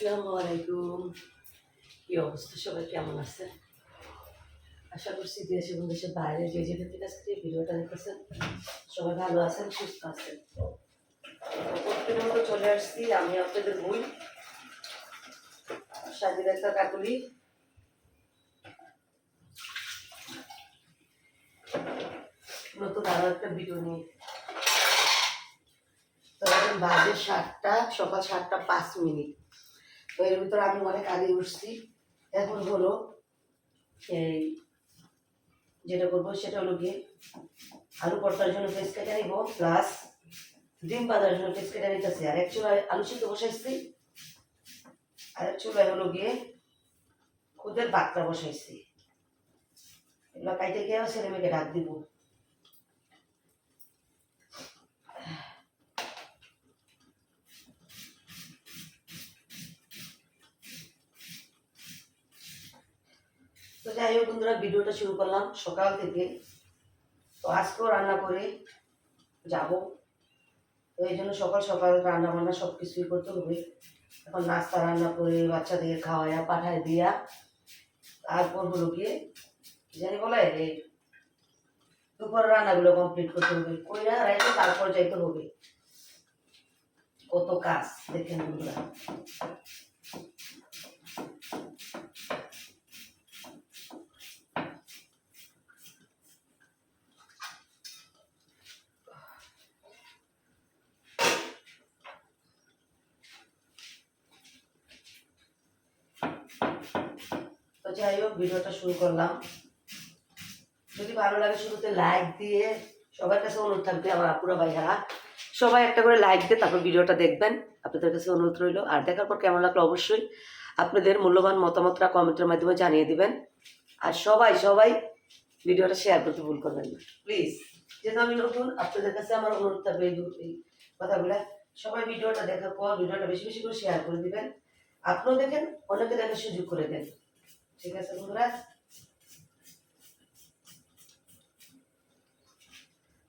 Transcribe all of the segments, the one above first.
আসসালামু আলাইকুম। কি অবস্থা? সবাই কেমন আছে আশা করছি দেশ এবং দেশের বাইরে যে যেখান থেকে ভিডিওটা সবাই ভালো আছেন, সুস্থ আছেন। মতো চলে আসছি, আমি আপনাদের বই। স্বাধীন একটা কাকুলি। নতুন আরও একটা ভিডিও নিয়ে। বাজে সাতটা, সকাল সাতটা পাঁচ মিনিট। তো এর ভিতরে আমি অনেক আগে উঠছি। এখন হলো এই যেটা করব সেটা হলো গিয়ে আলু পরতার জন্য পেস্ট কেটে নিবো প্লাস ডিম বাজার জন্য পেস্ট কেটে নিতেছি। আর এক চুলায় আলু সিদ্ধ বসাইছি। আর এক চুলায় হলো গিয়ে খুদের বাকটা বসাইছি। এগুলো কাইতে গিয়ে ছেলে মেয়েকে ডাক দিব। যাই হোক বন্ধুরা, ভিডিওটা শুরু করলাম সকাল থেকে। তো আজকেও রান্না করে যাব। তো এই জন্য সকাল সকাল রান্না বান্না সব কিছুই করতে হবে। এখন নাস্তা রান্না করে বাচ্চাদের খাওয়াইয়া পাঠায় দিয়া। তারপর হলো গিয়ে জানি বলে, এই দুপুর রান্নাগুলো কমপ্লিট করতে হবে। কইরা রাইতে তারপর যাইতে হবে। কত কাজ, দেখেন বন্ধুরা। যাই হোক, ভিডিওটা শুরু করলাম। যদি ভালো লাগে শুরুতে লাইক দিয়ে সবার কাছে অনুরোধ থাকবে, আমার আপুরা ভাইয়ারা, সবাই একটা করে লাইক দিয়ে তারপর ভিডিওটা দেখবেন। আপনাদের কাছে অনুরোধ রইল। আর দেখার পর কেমন লাগল অবশ্যই আপনাদের মূল্যবান মতামতটা কমেন্টের মাধ্যমে জানিয়ে দিবেন। আর সবাই সবাই ভিডিওটা শেয়ার করতে ভুল করবেন না। প্লিজ যেহেতু আমি নতুন, আপনাদের কাছে আমার অনুরোধ থাকবে এই কথাগুলো। সবাই ভিডিওটা দেখার পর, ভিডিওটা বেশি বেশি করে শেয়ার করে দিবেন। আপনিও দেখেন, অনেকে দেখার সুযোগ করে দেন। ঠিক আছে, বন্ধুরা।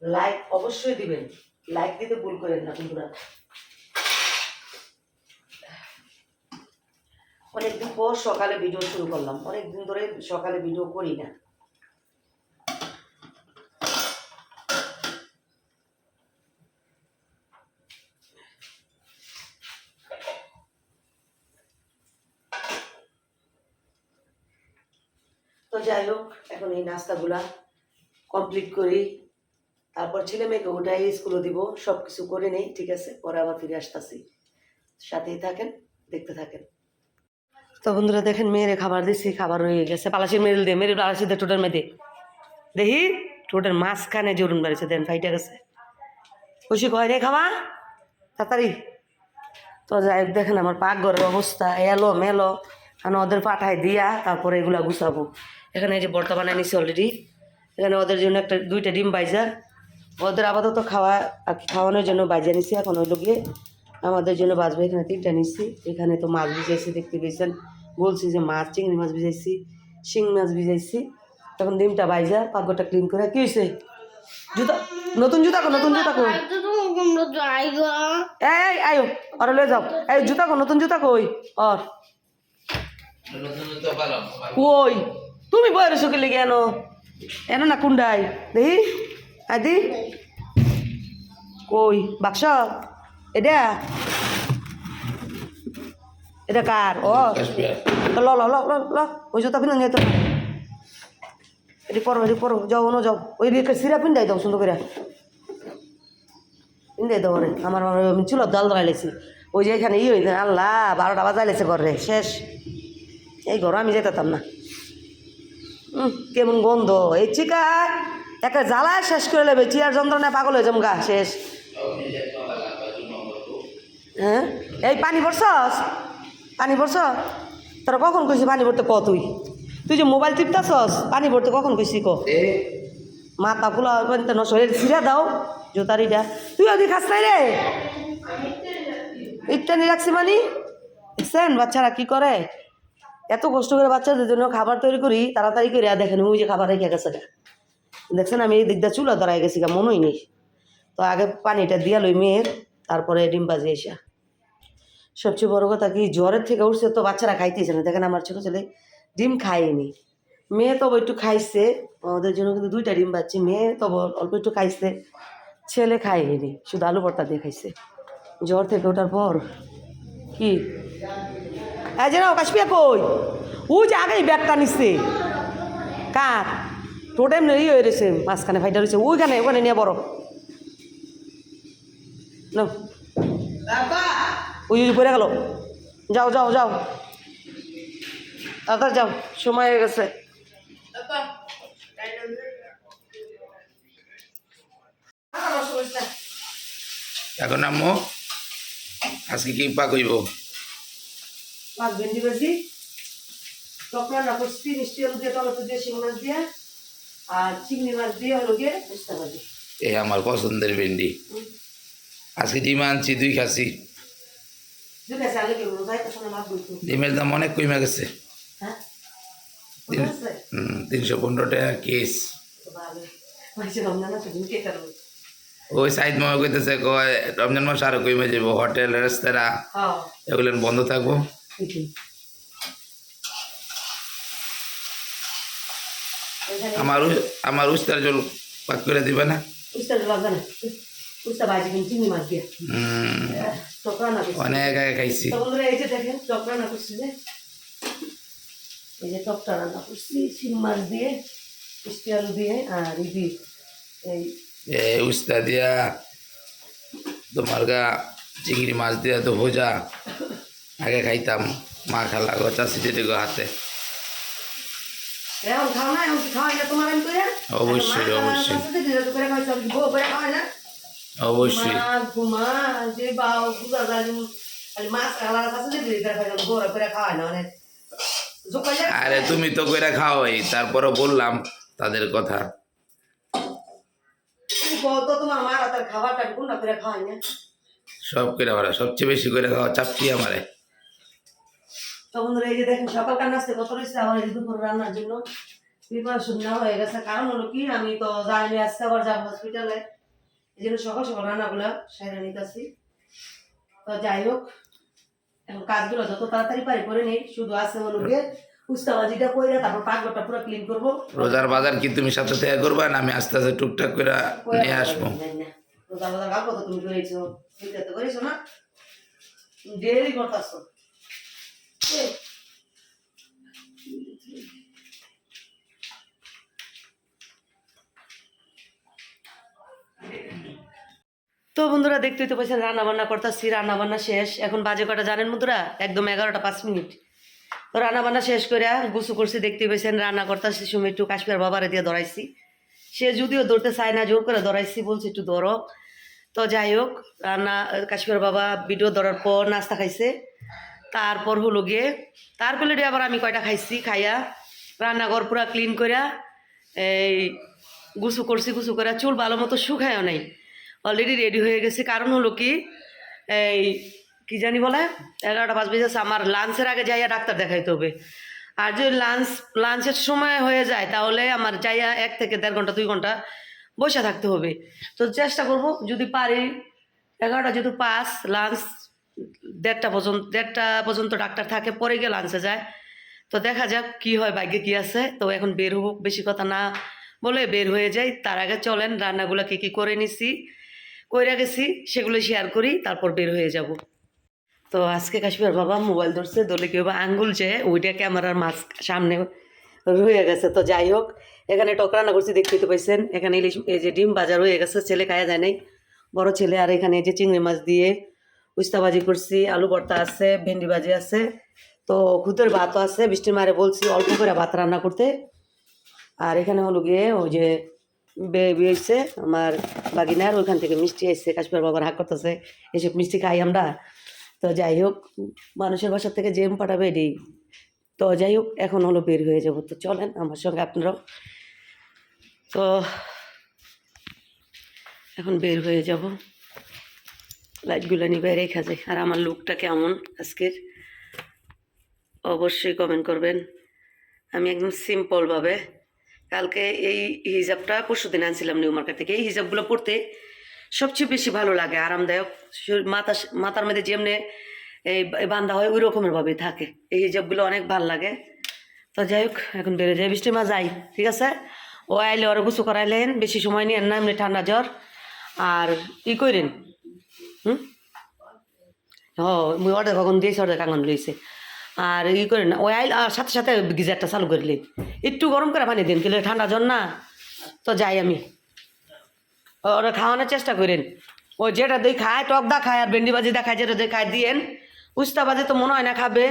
লাইক অবশ্যই দিবেন। লাইক দিতে ভুল করেন না, বন্ধুরা। অনেকদিন পর সকালে ভিডিও শুরু করলাম। অনেকদিন ধরে সকালে ভিডিও করি না তো যাই হোক, এখন এই নাস্তাগুলা কমপ্লিট করি। তারপর ছেলে মেয়েকে ওটাই স্কুলে দিব সব কিছু করে নেই, ঠিক আছে? পরে আবার ফিরে আসতেছি। সাথেই থাকেন, দেখতে থাকেন। তো বন্ধুরা, দেখেন মেয়েরে খাবার দিচ্ছি খাবার হয়ে গেছে। পালাসির মেরেল দে, মেরে পালাসি দে টোটার মেয়ে দেখি টোটার মাঝখানে জরুন বেড়েছে, দেন, ফাইটা গেছে। খুশি কয় রে খাওয়া তাড়াতাড়ি। তো যাই দেখেন আমার পাকঘরের অবস্থা, এলো, মেলো। আমি ওদের পাঠায় দিয়া তারপরে এগুলা গুছাবো। এখানে এই যে বর্তা বানায় নিছি অলরেডি এখানে ওদের জন্য একটা দুইটা ডিম বাইজা। ওদের আপাতত খাওয়া আর খাওয়ানোর জন্য বাইজা নিছি এখন ওই গিয়ে আমাদের জন্য বাজবে এখানে তিনটা নিছি। এখানে তো মাছ ভিজাইছি দেখতে পেয়েছেন। বলছি যে মাছ চিংড়ি মাছ ভিজাইছি শিং মাছ ভিজাইছি। তখন ডিমটা বাইজা পাকঘরটা ক্লিন করে কি হয়েছে জুতা নতুন জুতা কো নতুন জুতা কো এই আয়ো ওরা লয়ে যাও। এই জুতা কো নতুন জুতা কই? ওর কই? তুমি বয়ের শুকিলে কেন এনো না কুন্ডাই। দেখি আদি। কই বাক্স? এটা? এটা কার? ও। ল ল ল ল ল। ওই জুতা পিনা নিয়ে তো এটি পরো এটি পরো। যাও অন্য যাও। ওই দিকে সিরা পিন্দাই দাও সুন্দর করে। পিন্দাই দাও রে আমার আমি চুলো ধরাই লেছি। ওই যে এখানে ই হই আল্লাহ বারোটা বাজাই লেছে ঘরে। শেষ। এই ঘর আমি যেতাম না। কেমন গন্ধ। এই চিকা একটা জ্বালায় শেষ করে নেবে চিয়ার যন্ত্রণায় পাগল হয়ে যাম গা শেষ। হ্যাঁ? এই পানি ভরছস পানি ভরছ তোরা কখন কইছি পানি ভরতে ক তুই? তুই যে মোবাইল টিপতাছস পানি ভরতে কখন কইছি ক? মাথা ফুলা পানিতে নষ্ট হয়ে ছিঁড়া দাও জোতারিটা তুই ওদি খাস নাই রে? নিয়ে রাখছি মানি? দেখছেন বাচ্চারা কি করে? এত কষ্ট করে বাচ্চাদের জন্য খাবার তৈরি করি, তাড়াতাড়ি করে দেখেন, ওই যে খাবার রেখে গেছে। দেখছেন, আমি এই দিকটা চুলা দাঁড়াই গেছি গা, মনেই নেই। তো আগে পানিটা দিয়া লই মেয়ের তারপরে ডিম বাজি এসা সবচেয়ে বড় কথা কি, জ্বরের থেকে উঠছে তো বাচ্চারা খাইতেছে না। দেখেন আমার ছোটো ছেলে ডিম খায়নি। মেয়ে তবে একটু খাইছে ওদের জন্য কিন্তু দুইটা ডিম পাচ্ছি মেয়ে তবে অল্প একটু খাইছে, ছেলে খায়নি, শুধু আলু ভর্তা দিয়ে খাইছে। জ্বর থেকে ওঠার পর কি এই যে না কাশ্মীর কই? ওই যে আগেই ব্যাগটা নিচ্ছে কার? টোটাইম নেই হয়ে রয়েছে, মাঝখানে ফাইটা রয়েছে। ওইখানে, ওখানে নিয়ে বড়। ওই ওই, পড়ে গেল। যাও যাও যাও। তাড়াতাড়ি যাও, সময় হয়ে গেছে। এখন আম্মু, আজকে কি পাক হইব? মাছ ভেন্ডি ভাজি টক রান্না করছি মিষ্টি আলু দিয়ে টমেটো দিয়ে শিং মাছ দিয়ে আর চিংড়ি মাছ দিয়ে হলো গিয়ে বুঝতে পারছি এই আমার পছন্দের ভেন্ডি। আজকে ডিম আনছি দুই খাসি ডিমের দাম অনেক কমে গেছে। হ্যাঁ? তিনশো পনেরো টাকা কেস। ওই সাইড মামা কইতেছে কয় রমজান মাস আরও কমে যাব হোটেল রেস্তোরাঁ হ্যাঁ। এগুলো বন্ধ থাকব। আমার উ- আমার উস্তার জল পাক করে দিবে না উস্তা লাগবে না উস্তা ভাজি কিন্তু চিংড়ি মাছ দিয়ে হুম, টক রান্না করছি অনেক আগে খাইছি তো বন্ধুরা এই যে দেখেন টক রান্না করছি যে এই যে টকটা রান্না করছি শিং মাছ দিয়ে মিষ্টি আলু দিয়ে আর ই দিয়ে এই এই উস্তা দিয়া তোমার গা চিংড়ি মাছ দিয়া তো ভোজা আগে খাইতাম মা খালা গো চাষি দিদি গো হাতে অবশ্যই, অবশ্যই। করে করে অবশ্যই। করে করে আরে তুমি তো কইরা খাওয়াই তারপরও বললাম তাদের কথা। করে সব করে সবচেয়ে বেশি করে খাওয়া চাপটি আমারে। তো বন্ধুরা এই যে দেখেন সকালকার নাস্তে কত রয়েছে আবার এই দুপুর রান্নার জন্য? প্রিপারেশন নেওয়া হয়ে গেছে। কারণ হলো কি আমি তো জানি আজকে আবার যাব হসপিটালে এই জন্য সকাল সকাল রান্নাগুলো সেরে নিতেছি। তো যাই হোক এখন কাজগুলো যত তাড়াতাড়ি পারি করে নেই শুধু আছে হলো গিয়ে উস্তাবাজিটা করে তারপর পাকঘরটা পুরো ক্লিন করব। রোজার বাজার কি তুমি সাথে থেকে করবা না আমি আস্তে আস্তে টুকটাক করে নিয়ে আসব? রোজা রোজা গল্প তো তুমি করেছ তো করেছ না? দেরি করতেছো। তো বন্ধুরা, দেখতেই তো পাচ্ছেন রান্না বান্না করতেছি রান্না বান্না শেষ। এখন বাজে কটা জানেন বন্ধুরা? একদম এগারোটা পাঁচ মিনিট। তো রান্না বান্না শেষ করে গুছু করছি দেখতে পেয়েছেন রান্না করতেছি সময় একটু কাশ্মীর বাবারে দিয়ে ধরাইছি। সে যদিও ধরতে চায় না, জোর করে ধরাইছি, বলছে একটু ধরো। তো যাই হোক, রান্না, কাশ্মীর বাবা ভিডিও ধরার পর নাস্তা খাইছে। তারপর হলো গিয়ে তার প্লেটে আবার আমি কয়টা খাইছি, খাইয়া রান্নাঘর পুরা ক্লিন করিয়া এই গুছু করছি গুছু করে চুল ভালো মতো শুকায়ও নাই। অলরেডি রেডি হয়ে গেছে। কারণ হলো কি, এই কি জানি বলে, এগারোটা পাঁচ বেজেছে আমার লাঞ্চের আগে যাইয়া ডাক্তার দেখাইতে হবে। আর যদি লাঞ্চ লাঞ্চের সময় হয়ে যায়, তাহলে আমার যাইয়া এক থেকে দেড় ঘণ্টা, দুই ঘণ্টা বসে থাকতে হবে। তো চেষ্টা করব, যদি পারি, এগারোটা যেহেতু পাস লাঞ্চ দেড়টা পর্যন্ত দেড়টা পর্যন্ত ডাক্তার থাকে, পরে গিয়ে লাঞ্চে যায়। তো দেখা যাক কি হয়, ভাগ্যে কি আছে। তো এখন বের হব, বেশি কথা না বলে বের হয়ে যাই। তার আগে চলেন, রান্নাগুলো কী কী করে নিছি, কইরা গেছি, সেগুলো শেয়ার করি, তারপর বের হয়ে যাব। তো আজকে কাশ্মীর বাবা মোবাইল ধরছে দলে কেউ বা আঙ্গুল যে, ওইটা ক্যামেরার মাছ সামনে রয়ে গেছে। তো যাই হোক, এখানে টক রান্না করছি, দেখতে তো পাইছেন। এখানে ইলিশ, এই যে ডিম বাজার হয়ে গেছে, ছেলে খায়া যায় নাই। বড় ছেলে, আর এখানে যে চিংড়ি মাছ দিয়ে উস্তা ভাজি করছি, আলু ভর্তা আছে, ভেন্ডি ভাজি আছে। তো খুদের ভাতও আছে, বৃষ্টির মারে বলছি অল্প করে ভাত রান্না করতে। আর এখানে হলো গিয়ে ওই যে বেবি হয়েছে আমার বাগিনার, ওইখান থেকে মিষ্টি এসছে কাশ্মীর বাবার হাক করতেছে, এসব মিষ্টি খাই আমরা। তো যাই হোক, মানুষের বাসা থেকে জেম পাঠাবে এটি তো যাই হোক, এখন হলো বের হয়ে যাব। তো চলেন আমার সঙ্গে আপনারাও। তো এখন বের হয়ে যাব। লাইটগুলো নিবে, রেখা যায় আর আমার লুকটা কেমন আজকের? অবশ্যই কমেন্ট করবেন। আমি একদম সিম্পলভাবে কালকে এই হিজাবটা পরশু দিন আনছিলাম নিউ মার্কেট থেকে। এই হিজাবগুলো পরতে সবচেয়ে বেশি ভালো লাগে, আরামদায়ক। মাথা, মাথার মধ্যে যেমনি এই বান্ধা হয় ওই রকমের ভাবেই থাকে। এই হিজাবগুলো অনেক ভালো লাগে। তো যাই হোক, এখন বেড়ে যায় বৃষ্টির মা যাই ঠিক আছে? ও আইলে ওরা গুছু করাইলেন, বেশি সময় নিয়ে না, এমনি ঠান্ডা জ্বর। আর ই করেন হুম? ও, মুই অর্ডার কখন দিয়েছি অর্ডার কাঙ্গন লইছে। আর ই করেন আর সাথে সাথে গিজারটা চালু করলে একটু গরম করে পানি দিন কিন্তু ঠান্ডা জ্বর না, তো যাই আমি। ওরা খাওয়ানোর চেষ্টা করেন। ও যেটা দই খায়, টক দা খায়, আর ভেন্ডি বাজি দেখায় যেটা দই খায়, দিয়েন। উস্তা বাজে তো মনে হয় না খাবে।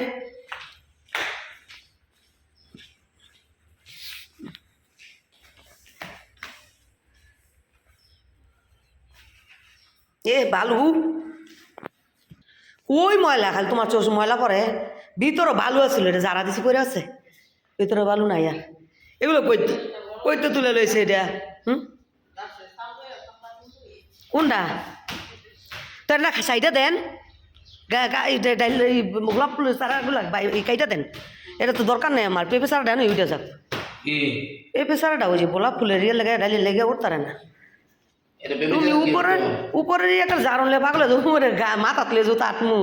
এ বালু। ওই ময়লা খালি তোমার চোষ ময়লা পরে। ভিতরে বালু আছিল এটা যারা দিছি করে আছে। ভিতরে বালু নাই আর। এগুলো কইতে কইতে তুলে লইছে এটা? হুম? কোনটা? তো না সাইডে দেন। গোলাপ ফুলের চারাগুলো কাইটা দেন। এটা তো দরকার নেই আমার। পেঁপে সারাটা না ওইটা যাক। পেঁপে সারাটা ওই যে গোলাপ ফুলের ইয়ে লেগে ডাইলে লেগে উঠতারে না। তুমি উপরে? উপরে একটা জারলে পাগলে উপরে গা মাথাত লে জুতা আটমু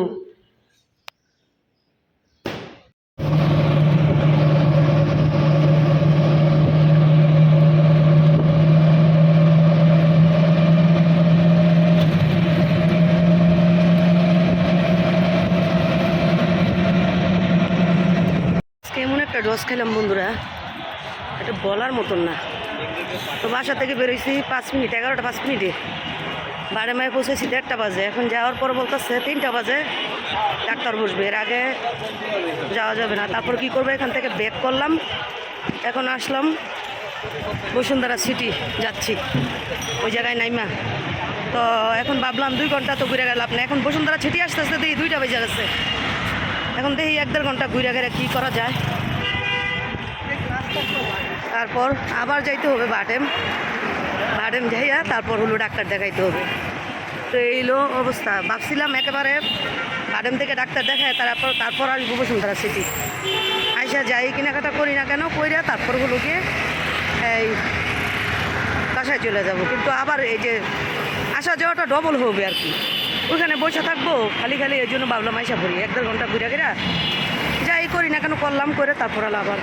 একটা ডোজ খেলাম বন্ধুরা এটা বলার মতন না তো বাসা থেকে বেরোইছি পাঁচ মিনিট, এগারোটা পাঁচ মিনিটে। বারে মায়ে পৌঁছেছি দেড়টা বাজে। এখন যাওয়ার পর বলতেছে তিনটা বাজে, ডাক্তার বসবে। এর আগে যাওয়া যাবে না। তারপর কি করব? এখান থেকে ব্যাক করলাম। এখন আসলাম বসুন্ধরা সিটি যাচ্ছি। ওই জায়গায় নাইমা। তো এখন ভাবলাম দুই ঘণ্টা তো ঘুরে গেলাম না। এখন বসুন্ধরা সিটি আসতে আসতে দেখি দুইটা বেজে গেছে। এখন দেখি এক দেড় ঘণ্টা ঘুরে গেলে কী করা যায়। তারপর আবার যাইতে হবে বাটেম। বাটেম যাইয়া তারপর হলো ডাক্তার দেখাইতে হবে। তো এইলো অবস্থা। ভাবছিলাম একেবারে বাটেম থেকে ডাক্তার দেখায়, তারপর তারপর আসব বসুন্ধরা সিটি আইসা যাই কেনাকাটা করি না কেন, কইরা তারপর হলো গিয়ে এই বাসায় চলে যাব। কিন্তু আবার এই যে আসা যাওয়াটা ডবল হবে আর কি। ওইখানে বসে থাকব, খালি খালি এই জন্য ভাবলাম আইসা পড়ি। এক দেড় ঘণ্টা ঘুরে ঘিরা যাই করি না কেন, করলাম, করে তারপর আবার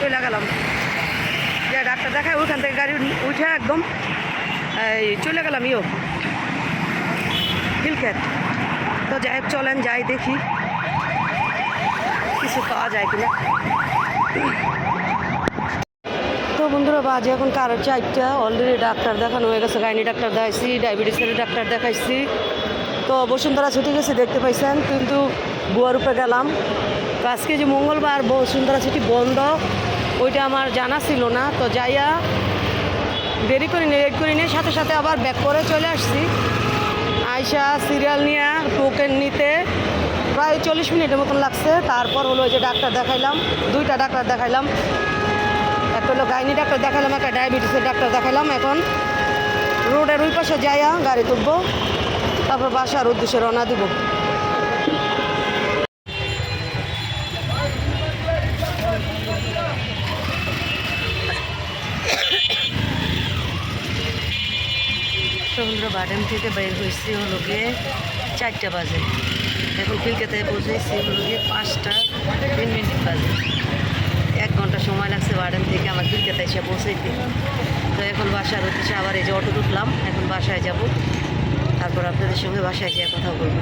চলে গেলাম যে ডাক্তার দেখায়, ওইখান থেকে গাড়ি উঠে একদম, এই চলে গেলাম ইয়ো। হিলখ্যাত তো যাই চলেন, যাই দেখি। কিছু পাওয়া যায় কিনা। তো বন্ধুরা, বাজে এখন কারও চারটা। অলরেডি ডাক্তার দেখানো হয়ে গেছে, গাইনি ডাক্তার দেখাইছি, ডায়াবেটিসের ডাক্তার দেখাইছি। তো বসুন্ধরা ছুটি গেছে, দেখতে পাইছেন, কিন্তু বুয়ারূপে গেলাম। আজকে যে মঙ্গলবার, বসুন্ধরা ছুটি বন্ধ। ওইটা আমার জানা ছিল না। তো যাইয়া দেরি করি নিয়ে লেট করি নিয়ে সাথে সাথে আবার ব্যাক করে চলে আসছি। আয়সা সিরিয়াল নিয়ে টোকেন নিতে প্রায় চল্লিশ মিনিটের মতন লাগছে। তারপর হলো যে ডাক্তার দেখাইলাম, দুইটা ডাক্তার দেখাইলাম। একটা হলো গাইনি ডাক্তার দেখালাম একটা ডায়াবেটিসের ডাক্তার দেখালাম এখন। রোডের ওই পাশে যাইয়া গাড়ি তুলবো, তারপর বাসার উদ্দেশ্যে রওনা দিব। সমুদ্র বাডেম থেকে বের হয়েছি হলো গিয়ে চারটা বাজে। এখন কলকাতায় পৌঁছেছি হলো গিয়ে পাঁচটা তিন মিনিট বাজে। এক ঘণ্টা সময় লাগছে বাডেম থেকে আমার কলকাতায় এসে পৌঁছাইতে। তো এখন বাসার উদ্দেশ্যে আবার এই যে অটো উঠলাম এখন বাসায় যাব। তারপর আপনাদের সঙ্গে বাসায় যেয়ে কথা বলব।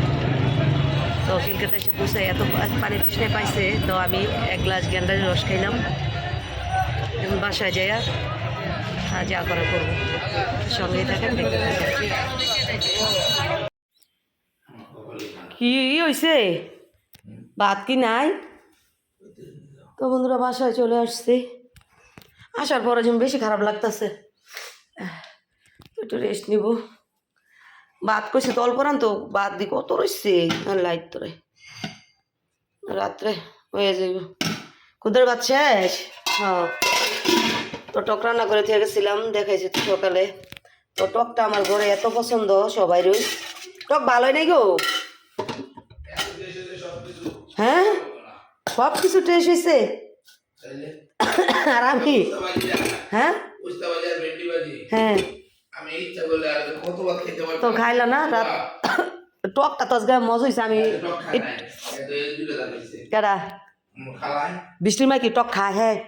তো কলকাতায় এসে পৌঁছে এত পা- পানি তৃষ্ণায় পাইছে, তো আমি এক গ্লাস গ্যান্ডারের রস খাইলাম। এখন বাসায় যাইয়া করব। সঙ্গেই থাকেন কি হয়েছে ভাত কি নাই? তো বন্ধুরা, বাসায় চলে আসছি। আসার পরে যেমন বেশি খারাপ লাগতেছে একটু রেস্ট নিব। ভাত করছি তো অল্প রান তো ভাত দি কত রয়েছে লাইট তোরে। রাত্রে হয়ে যাইব। কুদের ভাত শেষ? হ্যাঁ। তো টক রান্না করে থেকে গেছিলাম দেখাইছি তো সকালে। তো টকটা আমার ঘরে এত পছন্দ সবাইরই। টক ভালোই নাই গো? হ্যাঁ? সব কিছু টেস্ট হয়েছে আর আমি। হ্যাঁ? হ্যাঁ। তো খাইলা না? রাত টকটা তো আজকে মজা হয়েছে আমি কেডা? বৃষ্টির মাই কি টক খায়? হ্যাঁ।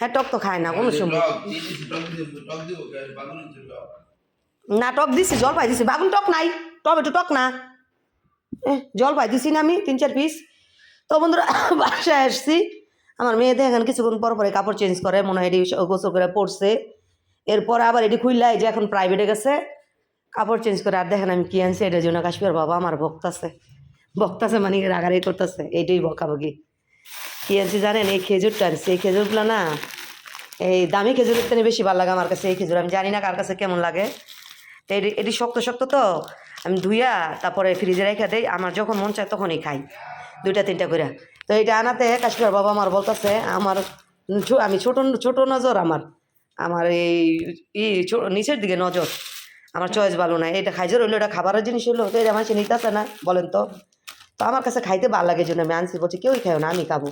হ্যাঁ টক তো খায় না কোনো সময়। না টক দিছি জল পাই দিছি। বাগুন টক নাই টমেটো টক না। এ জল পাই দিছি না আমি তিন চার পিস তো বন্ধুরা বাসায় আসছি। আমার মেয়ে দেখেন কিছুক্ষণ পর পরে কাপড় চেঞ্জ করে মনে হয় এটি গোসল করে পড়ছে। এরপর আবার এটি খুললাই যে এখন প্রাইভেটে গেছে। কাপড় চেঞ্জ করে আর দেখেন আমি কি আনছি এটার জন্য কাশ্মীর বাবা আমার ভক্তাছে ভক্তাছে মানে রাগারাগি করতেছে এইটাই বকাবকি। কি আনছি জানেন? এই খেজুরটা আনছি। এই খেজুরগুলো না, এই দামি খেজুরের থেকে বেশি ভালো লাগে আমার কাছে, এই খেজুর। আমি জানি না কার কাছে কেমন লাগে। তো এটি এটি শক্ত শক্ত তো। আমি ধুইয়া তারপরে ফ্রিজে রেখে দেই। আমার যখন মন চায় তখনই খাই। দুইটা, তিনটা করে তো এটা আনাতে কাশ্মীর বাবা আমার বলতেছে, আমার আমি ছোট ছোট নজর আমার। আমার এই, ই নিচের দিকে নজর। আমার চয়েস ভালো না এটা খাইজর হইল, এটা খাবারের জিনিস হইল, তো এটা মানুষ নিতেছে না, বলেন তো। তো আমার কাছে খাইতে ভালো লাগে জন্য আমি আনছি, বলছি কেউই খাও না, আমি খাব।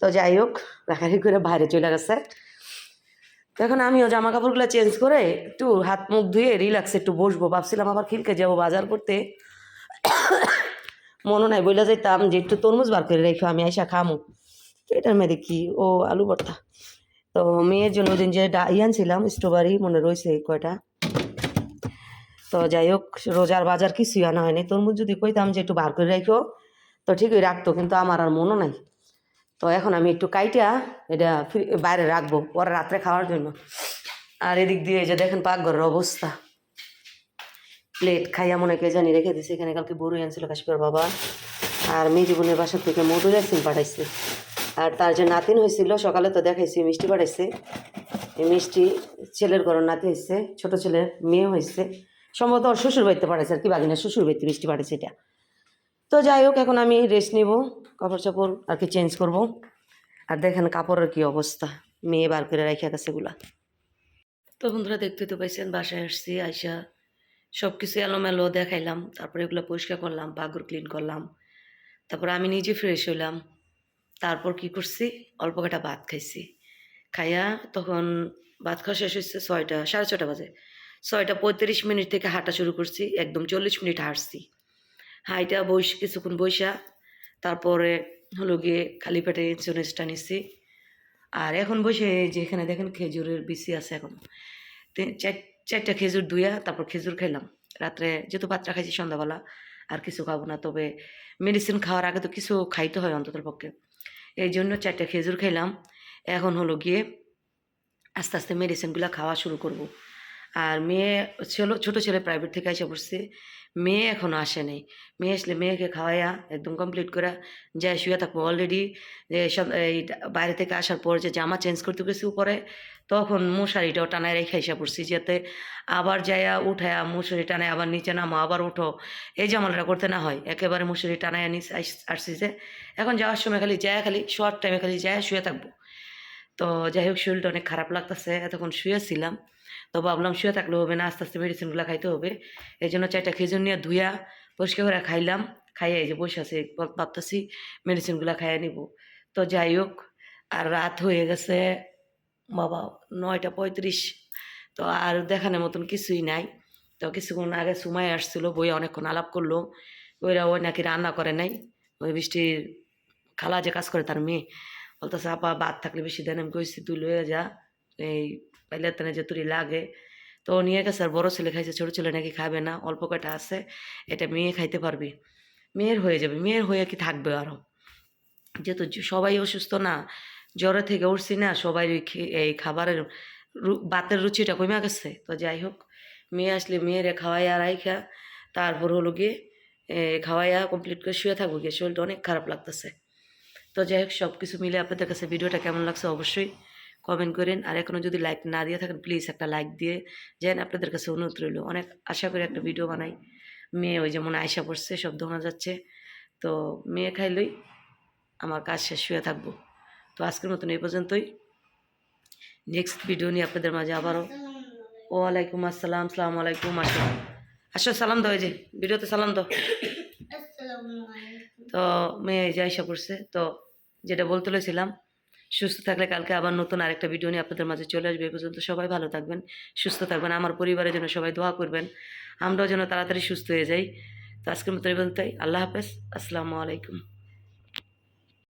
তো যাই হোক রাখারি করে বাইরে চলে গেছে। তো এখন আমিও জামা কাপড়গুলো চেঞ্জ করে একটু হাত মুখ ধুয়ে রিল্যাক্স একটু বসবো। ভাবছিলাম আবার খিলকে যাব বাজার করতে। মনে নাই, বইলা যাইতাম যে একটু তরমুজ বার করে রেখো, আমি আইসা খামো। তো এটার মেয়েদের কি? ও আলু ভর্তা তো মেয়ের জন্য ওদিন যে ডা ইয়ান ছিলাম স্ট্রবেরি মনে রয়েছে কয়টা? তো যাই হোক রোজার বাজার কিছুই আনা হয়নি। তরমুজ যদি কইতাম যে একটু বার করে রাখো তো ঠিকই রাখতো, কিন্তু আমার আর মনও নাই। তো এখন আমি একটু কাইটা এটা বাইরে রাখব, পরে রাত্রে খাওয়ার জন্য। আর এদিক দিয়ে যে দেখেন পাকঘরের অবস্থা। প্লেট খাইয়া মনে কে জানি রেখে দিছে, এখানে কালকে বড়ই আনছিল কাশ্মীর বাবা। আর মেয়ে বোনের বাসা থেকে মধুর সিম পাঠাইছে। আর তার যে নাতিন হয়েছিল, সকালে তো দেখাইছি, মিষ্টি পাঠাইছে। মিষ্টি ছেলের ঘর নাতি হয়েছে, ছোট ছেলের মেয়ে হয়েছে। সম্ভবত ওর শ্বশুর বাড়িতে পাঠাইছে আর কি বাগিনা শ্বশুর বাড়িতে মিষ্টি পাঠাইছে এটা তো যাই হোক, এখন আমি রেস্ট নিব, কাপড় চাপড় আর কি চেঞ্জ করব। আর দেখেন কাপড়ের কি অবস্থা, মেয়ে বার করে রাখা গেছে এগুলা। তো বন্ধুরা দেখতে তো পাইছেন, বাসায় আসছি, আইসা সব কিছু এলোমেলো দেখাইলাম, তারপরে এগুলো পরিষ্কার করলাম পাগর ক্লিন করলাম। তারপর আমি নিজে ফ্রেশ হইলাম, তারপর কি করছি, অল্প কটা ভাত খাইছি। খাইয়া তখন ভাত খাওয়া শেষ হচ্ছে ছয়টা, সাড়ে ছটা বাজে। ছয়টা পঁয়ত্রিশ মিনিট থেকে হাঁটা শুরু করছি, একদম চল্লিশ মিনিট হাঁটছি। হাইটা বইস, কিছুক্ষণ বইসা, তারপরে হলো গিয়ে খালি পেটে ইন্স্যুরেন্সটা নিচ্ছি আর এখন বসে যে এখানে দেখেন খেজুরের বিচি আছে এখন। চার, চারটা খেজুর ধুইয়া তারপর খেজুর খেলাম। রাত্রে যেহেতু পাত্রা খাইছি সন্ধ্যাবেলা, আর কিছু খাব না, তবে মেডিসিন খাওয়ার আগে তো কিছু খাইতে হয় অন্তত পক্ষে। এই জন্য চারটা খেজুর খেলাম। এখন হলো গিয়ে আস্তে আস্তে মেডিসিনগুলো খাওয়া শুরু করব। আর মেয়ে ছিল, ছোটো ছেলে প্রাইভেট থেকে এসে পড়ছে মেয়ে এখনও আসে নাই। মেয়ে আসলে মেয়েকে খাওয়াইয়া একদম কমপ্লিট করে যাই শুয়ে থাকব অলরেডি যে সব, এই বাইরে থেকে আসার পর যে জামা চেঞ্জ করতে গেছি উপরে, তখন মশারিটাও টানায় রেখে এসে পড়ছি যাতে আবার যাইয়া উঠায়া মশারি টানায় আবার নিচে নামো আবার উঠো। এই জামালটা করতে না হয়। একেবারে মশারি টানায় নিচ আসছি যে এখন যাওয়ার সময় খালি যায় খালি শর্ট টাইমে খালি যায় শুয়ে থাকব। তো যাই হোক, শরীরটা অনেক খারাপ লাগতেছে। এতক্ষণ শুয়েছিলাম। তো ভাবলাম শুয়ে থাকলে হবে না, আস্তে আস্তে মেডিসিনগুলো খাইতে হবে। এই জন্য চারটা খেজুর নিয়ে ধুয়া পরিষ্কার করে খাইলাম। খাইয়ে এই যে বসে আছি, ভাব- ভাবতেছি মেডিসিনগুলো খাইয়ে নিব। তো যাই হোক, আর রাত হয়ে গেছে, বাবা, নয়টা পঁয়ত্রিশ। তো আর দেখানোর মতন কিছুই নাই। তো কিছুক্ষণ আগে সময় আসছিল বই অনেকক্ষণ আলাপ করল। ওইরা ওই নাকি রান্না করে নাই। ওই বৃষ্টির খালা যে কাজ করে তার মেয়ে। বলতেছে, আপা, ভাত থাকলে বেশি দেন। আমি কইছি, তুই লয়ে যা। এই পাইলে তেনে যে তুই লাগে। তো নিয়ে গেছে আর বড়ো ছেলে খাইছে, ছোটো ছেলে নাকি খাবে না, অল্প কটা আছে, এটা মেয়ে খাইতে পারবে। মেয়ের হয়ে যাবে, মেয়ের হয়ে কি থাকবে আরও যেহেতু সবাই অসুস্থ না, জ্বরে থেকে উঠছি না, সবাই এই খাবারের বাতের রুচিটা কমে গেছে। তো যাই হোক, মেয়ে আসলে মেয়েরে খাওয়াইয়া রাইখা, তারপর হলো গিয়ে খাওয়াইয়া কমপ্লিট করে শুয়ে থাকব গিয়ে। শরীরটা অনেক খারাপ লাগতেছে। তো যাই হোক সব কিছু মিলে আপনাদের কাছে ভিডিওটা কেমন লাগছে অবশ্যই কমেন্ট করেন। আর এখনও যদি লাইক না দিয়ে থাকেন প্লিজ একটা লাইক দিয়ে যেন। আপনাদের কাছে অনুরোধ রইল। অনেক আশা করি একটা ভিডিও বানাই। মেয়ে ওই যেমন আয়সা পড়ছে সব দোকান যাচ্ছে। তো মেয়ে খাইলই আমার কাজ শেষ হয়ে থাকব। তো আজকের মতন এই পর্যন্তই। নেক্সট ভিডিও নিয়ে আপনাদের মাঝে আবারও। ওয়ালাইকুম আসসালাম সালাম আলাইকুম আসসালাম আসো সালাম দাও এই যে ভিডিওতে সালাম দাও। তো মেয়ে যে আয়সা পড়ছে তো যেটা বলতে লইছিলাম সুস্থ থাকলে কালকে আবার নতুন আরেকটা ভিডিও নিয়ে আপনাদের মাঝে চলে আসবে। এ পর্যন্ত সবাই ভালো থাকবেন, সুস্থ থাকবেন, আমার পরিবারের জন্য সবাই দোয়া করবেন, আমরাও যেন তাড়াতাড়ি সুস্থ হয়ে যাই। তো আজকের মতো এই পর্যন্তই, আল্লাহ হাফেজ, আসসালামু আলাইকুম।